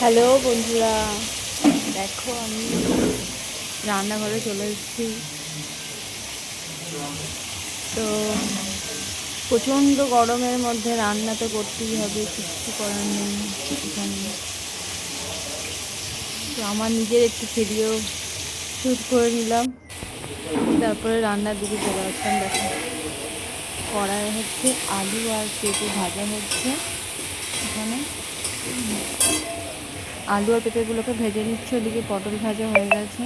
Hello বন্ধুরা, দেখো আমি রান্নাঘরে চলে এসেছি। তো প্রচণ্ড গরমের মধ্যে রান্না তো করতেই হবে, কিছু করার নেই এখানে তো আমার নিজের একটু ভিডিও শ্যুট করে নিলাম, তারপরে রান্নার দিকে চলে আসলাম, দেখো। কড়াই হচ্ছে আলু আর পেঁপে ভাজা হচ্ছে এখানে। আলু আর পেঁপেগুলোকে ভেজে নিচ্ছে, ওদিকে পটল ভাজা হয়ে গেছে।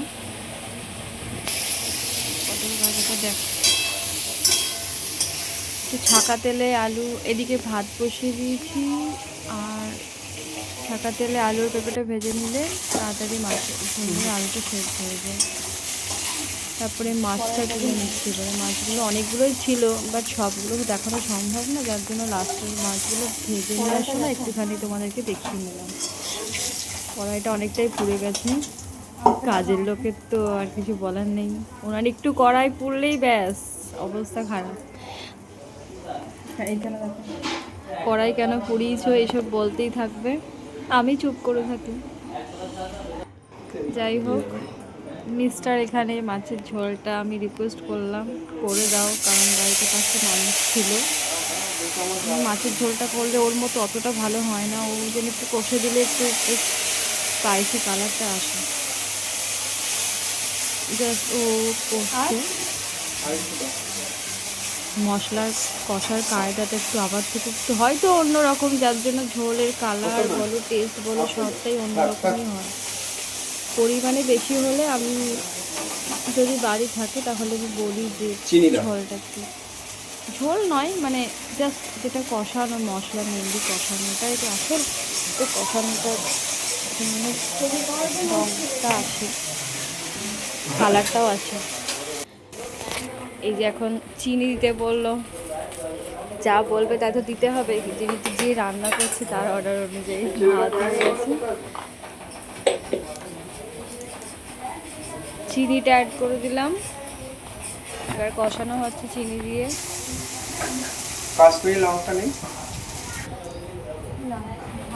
পটল ভাজাটা দেখ। ছাকা তেলে আলু, এদিকে ভাত বসিয়ে দিয়েছি, আর ছাকা তেলে আলুর পেঁপেটা ভেজে নিলে তাড়াতাড়ি মাছ সুন্দর আলুটা সেদ্ধ হয়ে যায়। তারপরে মাছটা তুলে নিচ্ছি। এবারে মাছগুলো অনেকগুলোই ছিল, বাট সবগুলো দেখানো সম্ভব না, যার জন্য লাস্টের মাছগুলো ভেজে নিয়ে আসলে না একটুখানি তোমাদেরকে দেখিয়ে নিলাম। কড়াইটা অনেকটাই পুড়ে গেছে। কাজের লোকের তো আর কিছু বলার নেই। ওনার একটু কড়াই পুড়লেই ব্যাস অবস্থা খারাপ। কড়াই কেন পুড়িয়েছো এইসব বলতেই থাকবে। আমি চুপ করে থাকি। যাই হোক মিস্টার এখানে মাছের ঝোলটা আমি রিকোয়েস্ট করলাম। করে দাও কারণ বাড়িতে পাশে মানুষ ছিল। মাছের ঝোলটা করলে ওর মতো অতটা ভালো হয় না। ও যেন একটু কষে দিলে একটু স্পাইসি কালারটা আসে। জাস্ট ও কষছে মশলার কষার কায়দাটা একটু আবার থেকে একটু হয়তো অন্যরকম যার জন্য ঝোলের কালার বলো টেস্ট বলো সবটাই অন্যরকমই হয়। পরিমাণে বেশি হলে আমি যদি বাড়ি থাকে তাহলে আমি বলি যে। ঝোলটা একটু। ঝোল নয় মানে জাস্ট যেটা কষানো মশলা মেনলি কষানোটা এটা আসল তো কষানোটা আছে কালারটাও আছে। এই যে এখন চিনি দিতে বলল। যা বলবে তাই তো দিতে হবে। যেহেতু যে রান্না করছে তার অর্ডার অনুযায়ী চিনিটা অ্যাড করে দিলাম। এবার কষানো হচ্ছে চিনি দিয়ে। কাশ্মীরি লঙ্কা নেই।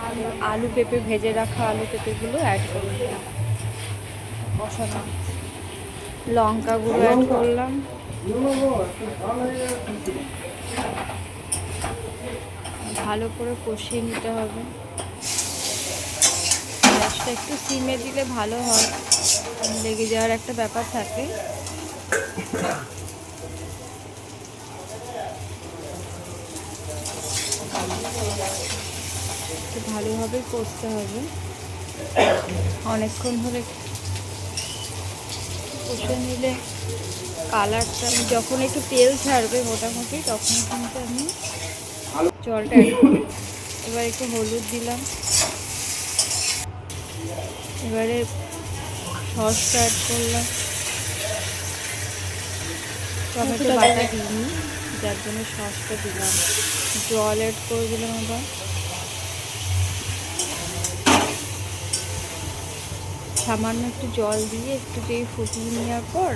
আলু- আলু পেঁপে ভেজে রাখা আলু পেঁপেগুলো অ্যাড করে দিলাম। কষানো লঙ্কা গুঁড়ো অ্যাড করলাম। ভালো করে কষিয়ে নিতে হবে। গ্যাসটা একটু সিমে দিলে ভালো হয়। লেগে যাওয়ার একটা ব্যাপার থাকে। ভালোভাবে কষতে হবে। অনেকক্ষণ ধরে কষে নিলে কালারটা আমি যখন একটু তেল ছাড়বে মোটামুটি তখন কিন্তু আমি জলটা এবার একটু হলুদ দিলাম। এবারে সসটা অ্যাড করলাম। টমেটো বাটা দিইনি যার জন্য সসটা দিলাম। জল অ্যাড করে দিলাম আবার। সামান্য একটু জল দিয়ে একটু দিয়ে ফুটিয়ে নেওয়ার পর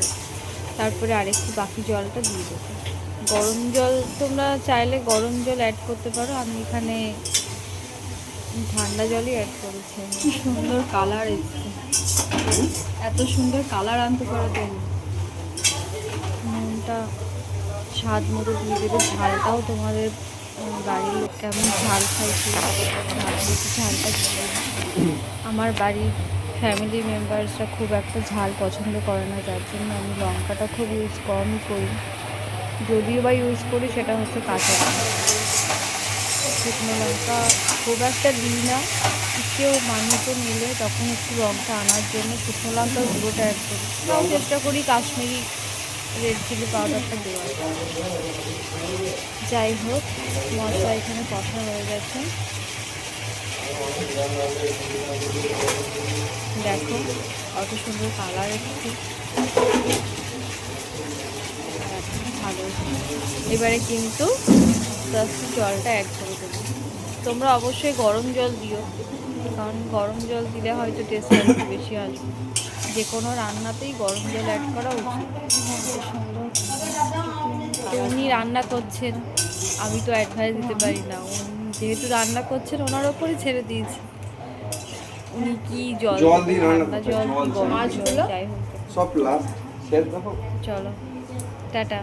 তারপরে আরেকটু বাকি জলটা দিয়ে দেবো। গরম জল তোমরা চাইলে গরম জল অ্যাড করতে পারো। আমি এখানে ঠান্ডা জলই অ্যাড করেছি। সুন্দর কালার এসছে। এত সুন্দর কালার আনতে পারো তুমি। নুনটা স্বাদ মতো দিয়ে দেবে। ঝালটাও তোমাদের বাড়ির লোক কেমন ঝাল খাইছে। ঝালটা আমার বাড়ির ফ্যামিলি মেম্বার্সরা খুব একটা ঝাল পছন্দ করে না, যার জন্য আমি লঙ্কাটা খুব ইউজ কমই করি। যদিও বা ইউজ করি, সেটা হচ্ছে কাঁচা শুকনো লঙ্কা খুব একটা দিই না। কেউ মানুষজন নিলে তখন একটু লঙ্কা আনার জন্য শুকনো লঙ্কা গুঁড়োটা অ্যাড করি। তাও চেষ্টা করি কাশ্মীরি রেড চিলি পাউডারটা দেওয়ার। যাই হোক, মশলা এখানে কথা হয়ে গেছে। দেখো অত সুন্দর কালার এসেছে। ভালো এবারে কিন্তু জলটা করে দেবো। তোমরা অবশ্যই গরম জল দিও, কারণ গরম জল দিলে হয়তো টেস্টটা একটু বেশি আসবে। যে কোনো রান্নাতেই গরম জল অ্যাড করা উচিত। উনি রান্না করছেন, আমি তো অ্যাডভাইস দিতে পারি না। উনি যেহেতু রান্না করছেন ওনার ওপরই ছেড়ে দিয়েছি। উনি কি জল জল দিয়ে রান্না জল মাছগুলো? যাই হোক সব লাস্ট চলো টাটা।